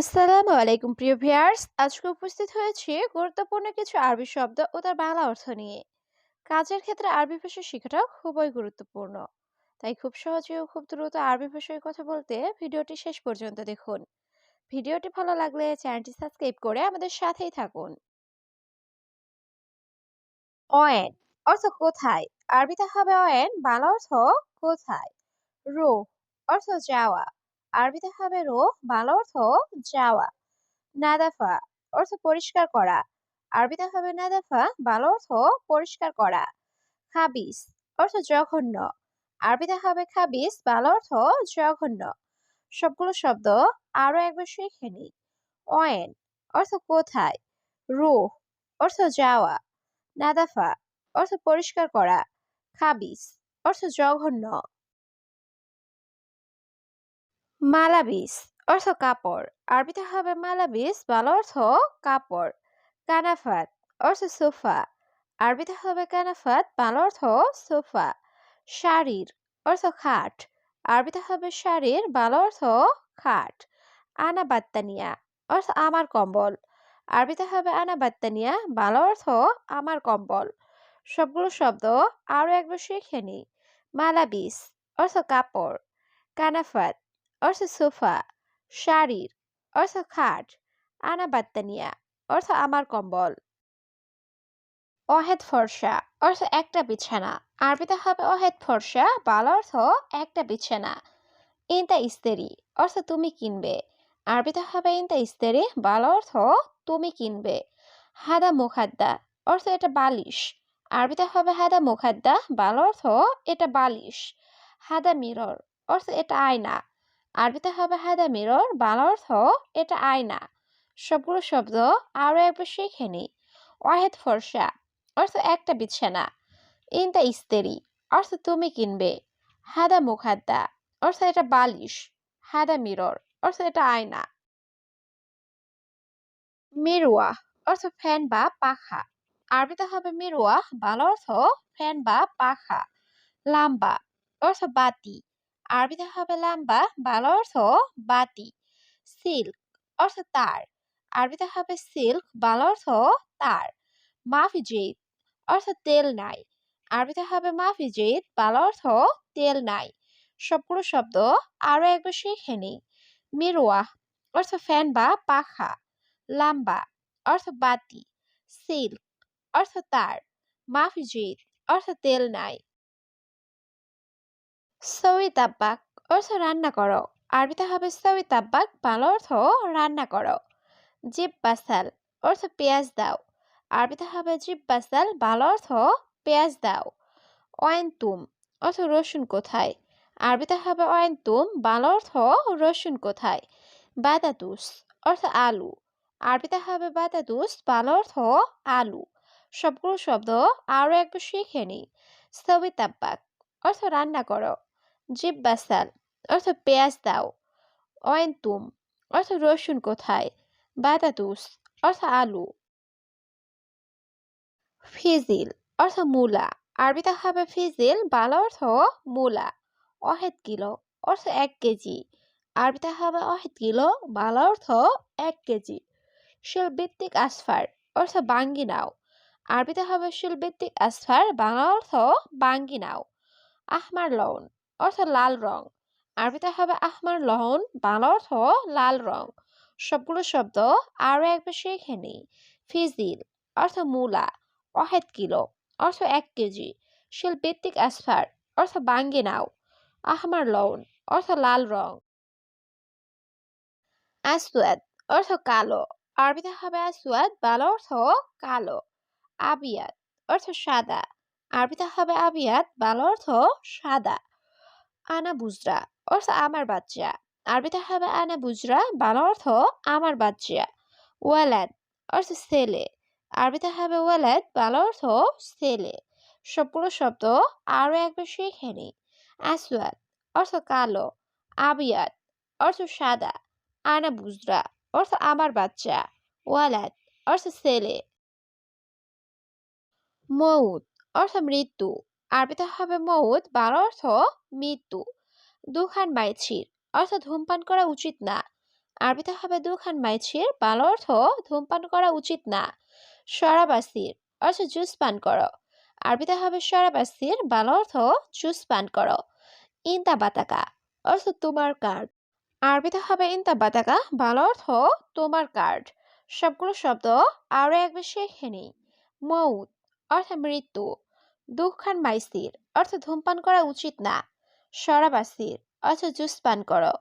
আসসালামু আলাইকুম, প্রিয় ভিউয়ার্স। আজকে উপস্থিত হয়েছি গুরুত্বপূর্ণ কিছু আরবি শব্দ ও তার বাংলা অর্থ নিয়ে। কাজের ক্ষেত্রে আরবি ভাষা শেখাটা খুবই গুরুত্বপূর্ণ। তাই খুব সহজে ও খুব দ্রুত আরবি ভাষায় কথা বলতে ভিডিওটি শেষ পর্যন্ত দেখুন। ভিডিওটি ভালো লাগলে চ্যানেলটি সাবস্ক্রাইব করে আমাদের সাথেই থাকুন। অয়েন অর্থ কোথায়? আরবিতে হবে অয়েন, বাংলা অর্থ কোথায়? রো অর্থ যাওয়া। আরবিতে হবে রো, বাংলা অর্থ যাওয়া, নাদাফা অর্থ পরিষ্কার করা, আরবিতে হবে নাদাফা, বাংলা অর্থ পরিষ্কার করা, খাবিস অর্থ জঘন্য, আরবিতে হবে খাবিস, বাংলা অর্থ জঘন্য, সবগুলো শব্দ আরও একবার শিখে নিই অয়েন অর্থ কোথায়, রুহ অর্থ যাওয়া, নাদাফা অর্থ পরিষ্কার করা, খাবিস অর্থ জঘন্য। মালাবিস, অর্থ কাপড়। আরবিতে হবে মালাবিস বাংলা অর্থ কাপড়। কানাফাত, অর্থ সোফা। আরবিতে হবে কানাফাত বাংলা অর্থ সোফা। শাড়ির, অর্থ খাট। আরবিতে হবে শাড়ির বাংলা অর্থ খাট। আনা বাত্তানিয়া অর্থ আমার কম্বল। আরবিতে হবে আনা বাত্তানিয়া বাংলা অর্থ আমার কম্বল। সবগুলো শব্দ আরও একবার শিখে নিই। মালাবিস, অর্থ কাপড়। কানাফাত অর্থ সোফা, শাড়ির, অর্থ খাট, আনা বাত্তানিয়া অর্থ আমার কম্বল। অহেদ ফর্সা, অর্থ একটা বিছানা। আরবিতে হবে অহেদ ফর্সা, বাল অর্থ একটা বিছানা। ইনতা ইস্তেরি, অর্থ তুমি কিনবে। আরবিতে হবে ইনতা ইস্তেরি, বাল অর্থ তুমি কিনবে। হাদা মুখাদ্দা, অর্থ এটা বালিশ। আরবিতে হবে হাদা মুখাদ্দা, বাল অর্থ এটা বালিশ। হাদা মিরর, অর্থ এটা আয়না। আরবিতে হবে হাদা মিরর বাংলা অর্থ এটা আয়না সবগুলো শব্দ আরও একবার শিখে নি। ওয়াহেদ ফর্সা অর্থ একটা বিছানা ইনতা ইস্তেরি অর্থ তুমি কিনবে হাদা মুখাদ্দা অর্থ এটা বালিশ হাদা মিরর অর্থ এটা আয়না মিরুয়া অর্থ ফ্যান বা পাখা আরবিতে হবে মিরুয়া বাংলা অর্থ ফ্যান বা পাখা লাম্বা অর্থ বাতি আরবিতে হবে লাম্বা বাংলা অর্থ বাতি, সিল্ক অর্থ তার। আরবিতে হবে সিল্ক, বাংলা অর্থ তার। মাফিজিদ অর্থ তেল নাই। আরবিতে হবে মাফিজিদ বাংলা অর্থ তেল নাই। সবগুলো শব্দ আরও একবার শিখে নিই অর্থ ফ্যান বা পাখা। লাম্বা অর্থ বাতি। সিল্ক অর্থ তার। মাফিজিদ অর্থ তেল নাই। সৌই তাব্বাক অর্থ রান্না করো। আরবিতে হবে সৌই তাব্বাক বাংলা অর্থ রান্না করো। জিব বাসাল অর্থ পেঁয়াজ দাও। আরবিতে হবে জিব বাসাল বাংলা অর্থ পেঁয়াজ দাও। অয়েন তুম, অর্থ রসুন কোথায়? আরবিতে হবে অয়েন তুম, বাংলা অর্থ রসুন কোথায়? বাতাতুস অর্থ আলু। আরবিতে হবে বাতাতুস বাংলা অর্থ আলু। সবগুলো শব্দ আরও একবার শিখে নিই। সবই তাব্বাক অর্থ রান্না করো। জিব বাসাল অর্থ পেঁয়াজ দাও। অয়েন্তুম অর্থ রসুন কোথায়? বাতাতুস অর্থ আলু। ফিজিল। অর্থ মূলা। আরবিতে হবে ফিজিল, বাংলা অর্থ মূলা। অহেদ কিলো। অর্থ এক কেজি। আরবিতে হবে অহেদ কিলো, বাংলা অর্থ এক কেজি। শিলভিত্তিক আসফার। অর্থ বাঙ্গি নাও। আরবিতে হবে শিলভিত্তিক আসফার, বাংলা অর্থ বাঙ্গি নাও। আহমার লন অর্থ লাল রং। আরবিতে হবে আহমার লহন, বাংলা অর্থ লাল রং। সবগুলো শব্দ আরও একবার শিখে নিই। ফিজিল অর্থ মূলা, অহেদ কিলো অর্থ এক কেজি। শিল্পিত্তিক আসফার অর্থ বাঙ্গে নাও। আহমার লন অর্থ লাল রং। আসওয়াদ অর্থ কালো। আরবিতে হবে আসওয়াদ বাল অর্থ কালো। আবিয়াত অর্থ সাদা। আরবিতে হবে আবিয়াত বাংলা অর্থ সাদা। আনা বুজরা অর্থ আমার বাচ্চা। আরবিতে হবে আনা বুজরা, বাংলা অর্থ আমার বাচ্চা। ওয়ালাদ অর্থ ছেলে। আরবিতে হবে ওয়ালাদ, বাংলা অর্থ ছেলে। সবগুলো শব্দ আরও একবার শিখে নিই আসওয়াদ অর্থ কালো। আবিয়াত অর্থ সাদা। আনা বুজরা অর্থ আমার বাচ্চা। ওয়ালাদ অর্থ ছেলে। মৌত অর্থ মৃত্যু। আরবিতে হবে মৌত বাংলা অর্থ মৃত্যু। দুখান মাইছির অর্থ ধূমপান করা উচিত না। আরবিতে হবে দুখান মাইছির বাংলা অর্থ ধূমপান করা উচিত না। সরাবাসির অর্থ জুস পান করো। আরবিতে হবে সরাবাসির বাংলা অর্থ জুস পান করো। ইন্তা বাতাকা, অর্থ তোমার কার্ড। আরবিতে হবে ইন্তা বাতাকা বাংলা অর্থ তোমার কার্ড। সবগুলো শব্দ আরও একবার শেখে নিই মৌত, অর্থ মৃত্যু। দুঃখান মাইসির অর্থ ধূমপান করা উচিত না। সরাবাসির অর্থ জুস পান করো।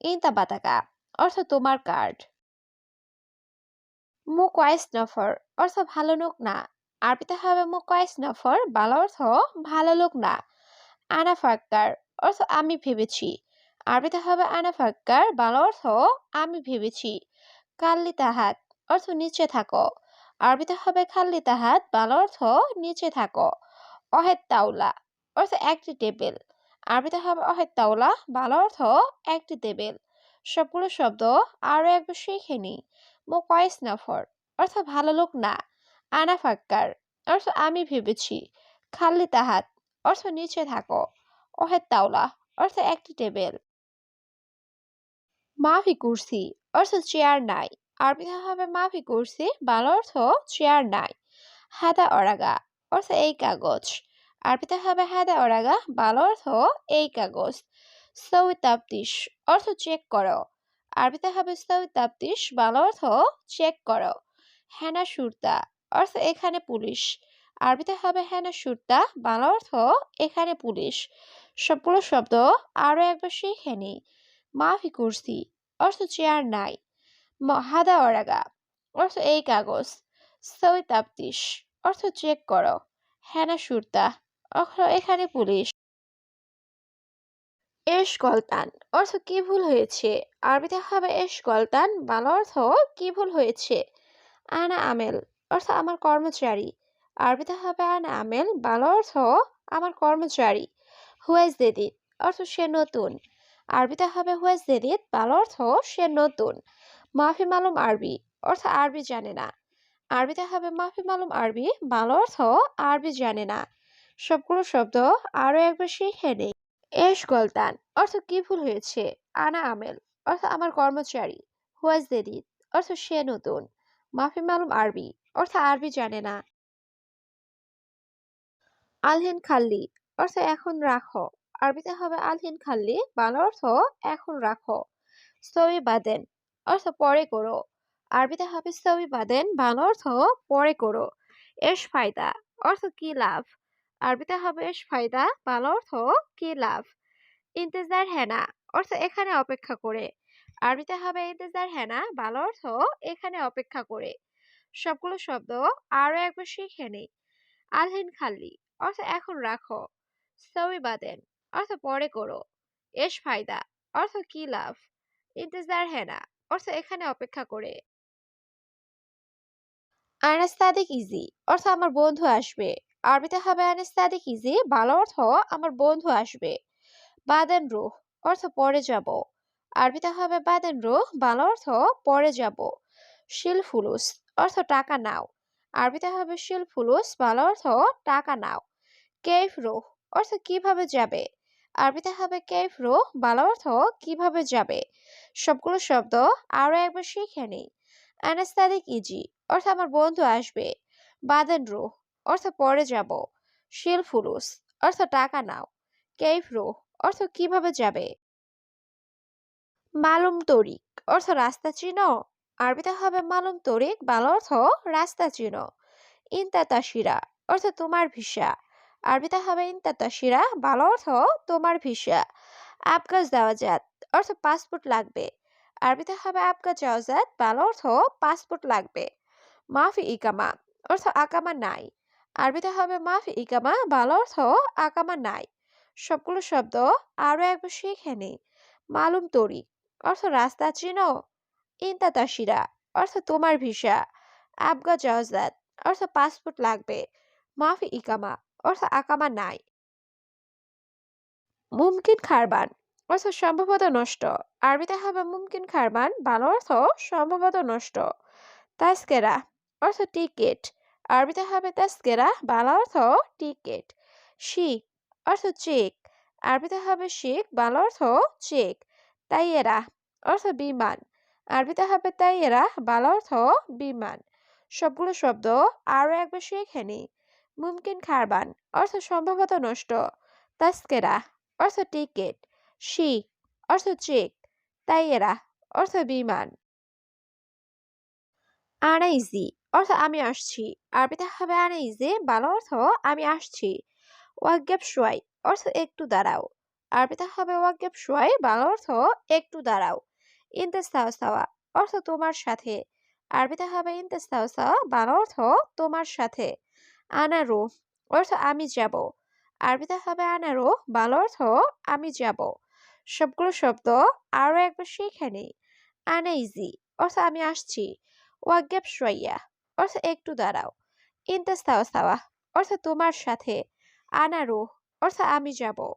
ইন্তা বাতাকা। অর্থ তোমার কার্ড। মুকয়েস নফর। অর্থ ভালো লোক না। আরবিতে হবে মুকয়েস নফর। বাংলা অর্থ ভালো লোক না। আনা ফাক্কার। অর্থ আমি ভেবেছি। আরবিতে হবে আনা ফাক্কার। বাংলা অর্থ আমি ভেবেছি। কাল্লি তাহাত। অর্থ নিচে থাকো। আরবিতে হবে খাল্লি তাহাত। বাংলা অর্থ নিচে থাকো। অহেদ তাওলা অর্থ একটি টেবিল। আরবিতে হবে অহেদ তাওলা, বাংলা অর্থ একটি টেবিল। সবগুলো শব্দ আরও একবার শিখে নি মোকয়েস নফর অর্থ ভালো লোক না আনা ফাক্কার অর্থ আমি ভেবেছি। খাল্লি তাহাত অর্থ নিচে থাকো। অহেদ তাওলা অর্থ একটি টেবিল। মাফি কুর্সি অর্থ চেয়ার নাই। আরবিতে হবে মাফি কুর্সি, বাংলা অর্থ চেয়ার নাই। হাদা অরাগা অর্থ এই কাগজ। আরবিতে হবে হাদা অরাগা বাংলা অর্থ এই কাগজ। সৌই তাপ্তিস অর্থ চেক করো। আরবিতে হবে সৌই তাপ্তিস বাংলা অর্থ চেক করো। হেনা সুরতা, অর্থ এখানে পুলিশ। আরবিতে হবে হেনা সুরতা, বাংলা অর্থ এখানে পুলিশ। সবগুলো শব্দ আরও একবার শিখে নি। মাফি কুর্সি, অর্থ চেয়ার নাই। হাদা অরাগা অর্থ এই কাগজ। সই তাপ্তিস অর্থ চেক করো। হেনা সুরতা। অর্থ এখানে পুলিশ। এস গলতান, অর্থ কি ভুল হয়েছে? আরবিতে হবে এস গলতান, বাংলা অর্থ কি ভুল হয়েছে? আনা আমেল, অর্থ আমার কর্মচারী। আরবিতে হবে আনা আমেল, বাংলা অর্থ আমার কর্মচারী। হুয়াইজ দেদিত, অর্থ সে নতুন। আরবিতে হবে হুয়াইজ দেদিত, বাংলা অর্থ সে নতুন। মাফি মালুম আরবি, অর্থ আরবি জানে না। আরবিতে হবে মাফি মালুম আরবি, বাংলা অর্থ আরবি জানে না। সবগুলো শব্দ আরও একবার শিখে নেই এস গলতান, অর্থ কি ভুল হয়েছে? আনা আমেল, অর্থ আমার কর্মচারী। হুয়াজ দেদিত অর্থ সে নতুন। মাফি মালুম আরবি, অর্থ আরবি জানে না। আলহিন খাল্লি, অর্থ এখন রাখো। আরবিতে হবে আলহিন খাল্লি, বাংলা অর্থ এখন রাখো। সবি বাদেন অর্থ পরে করো। আরবিতে হবে সবি বাদেন, বাংলা অর্থ পরে করো। এস ফায়দা, অর্থ কি লাভ? আরবিতে হবে এস ফায়দা, বাংলা অর্থ কি লাভ? ইন্তেজার হেনা, অর্থ এখানে অপেক্ষা করে। আরবিতে হবে ইন্তেজার হেনা, বাংলা অর্থ এখানে অপেক্ষা করে। সবগুলো শব্দ আরও একবার শিখে নেই। আলহিন খাল্লি, অর্থ এখন রাখো। সবই বাদেন, অর্থ পরে করো। এস ফায়দা, অর্থ কি লাভ? ইন্তেজার হেনা, অর্থ এখানে অপেক্ষা করে। আনাস্তাদিক ইজি অর্থ আমার বন্ধু আসবে। আরবিতে হবে আনাস্তাদিক ইজি ভালো অর্থ আমার বন্ধু আসবে। বাদেন রুহ অর্থ পরে যাব। আরবিতে হবে বাদেন রুহ ভালো অর্থ পরে যাব। শিল ফুলুস অর্থ টাকা নাও। আরবিতে হবে শিল ফুলুস ভালো অর্থ টাকা নাও। কেফ রুহ অর্থ কীভাবে যাবে? আরবিতে হবে কেফ রুহ ভালো অর্থ কীভাবে যাবে? সবগুলো শব্দ আরও একবার শিখে নেই। আনাস্তাদিক ইজি অর্থ আমার বন্ধু আসবে। বাদেন রুহ অর্থ পরে যাব। শিল ফুলুস অর্থ টাকা নাও। কেফ রুহ অর্থ কীভাবে যাবে? মালুম তরিক অর্থ রাস্তা চিনো। আরবিতে হবে মালুম তরিক বাংলা অর্থ রাস্তা চিনো। ইনতা তাসিরা অর্থ তোমার ভিসা। আরবিতে হবে ইনতা তাসিরা বাংলা অর্থ তোমার ভিসা। আবগাজ জাওয়াজাত অর্থ পাসপোর্ট লাগবে। আরবিতে হবে আবগা জাওয়াজাত বাল অর্থ পাসপোর্ট লাগবে। মাফি ইকামা অর্থ আকামা নাই। আরবিতে হবে মাফি ইকামা, বাংলা অর্থ আকামা নাই। সবগুলো শব্দ আরও একবার শিখে নেই। মালুম তরিক অর্থ রাস্তা চিনো। ইন্তা তাসিরা অর্থ তোমার ভিসা। আবগা জাওয়াজাত অর্থ পাসপোর্ট লাগবে। মাফি ইকামা অর্থ আকামা নাই। মুমকিন খারবান অর্থ সম্ভবত নষ্ট। আরবিতে হবে মুমকিন খারবান, বাংলা অর্থ সম্ভবত নষ্ট। তাস্কেরা অর্থ টিকিট। আরবিতে হবে তাস্কেরা বাংলা অর্থ টিকিট। শিখ অর্থ চেক। আরবিতে হবে শিখ বাংলা অর্থ চেক। তাইয়েরা অর্থ বিমান। আরবিতে হবে তাই এরা বাংলা অর্থ বিমান। সবগুলো শব্দ আরও একবার শিখে নি। মুমকিন খারবান অর্থ সম্ভবত নষ্ট। তাস্কেরা অর্থ টিকিট। শি অর্থ চেক। তাইয়েরা অর্থ বিমান। আনাইজি অর্থ আমি আসছি। আরবিতে হবে আনাইজি বাংলা অর্থ আমি আসছি। ওয়াগ্যাপ সোয়াই অর্থ একটু দাঁড়াও। আরবিতে হবে ওয়াগ্যাপ সোয়াই বাংলা অর্থ একটু দাঁড়াও। ইন্তেস্তাও সাওয়া, অর্থ তোমার সাথে। আরবিতে হবে ইন্তেস্তাও সাওয়া, বাংলা অর্থ তোমার সাথে। আনারু, অর্থ আমি যাব। আরবিতে হবে আনারু, বাংলা অর্থ আমি যাব। সবগুলো শব্দ আরও একবার শিখে নেই। আনাইজি, অর্থ আমি আসছি। ওয়াগ্যাপ সোয়াইয়া অর্থ একটু দাঁড়াও। ইন্তেস্তাও সাওয়া অর্থ তোমার সাথে। আনারো অর্থ আমি যাব।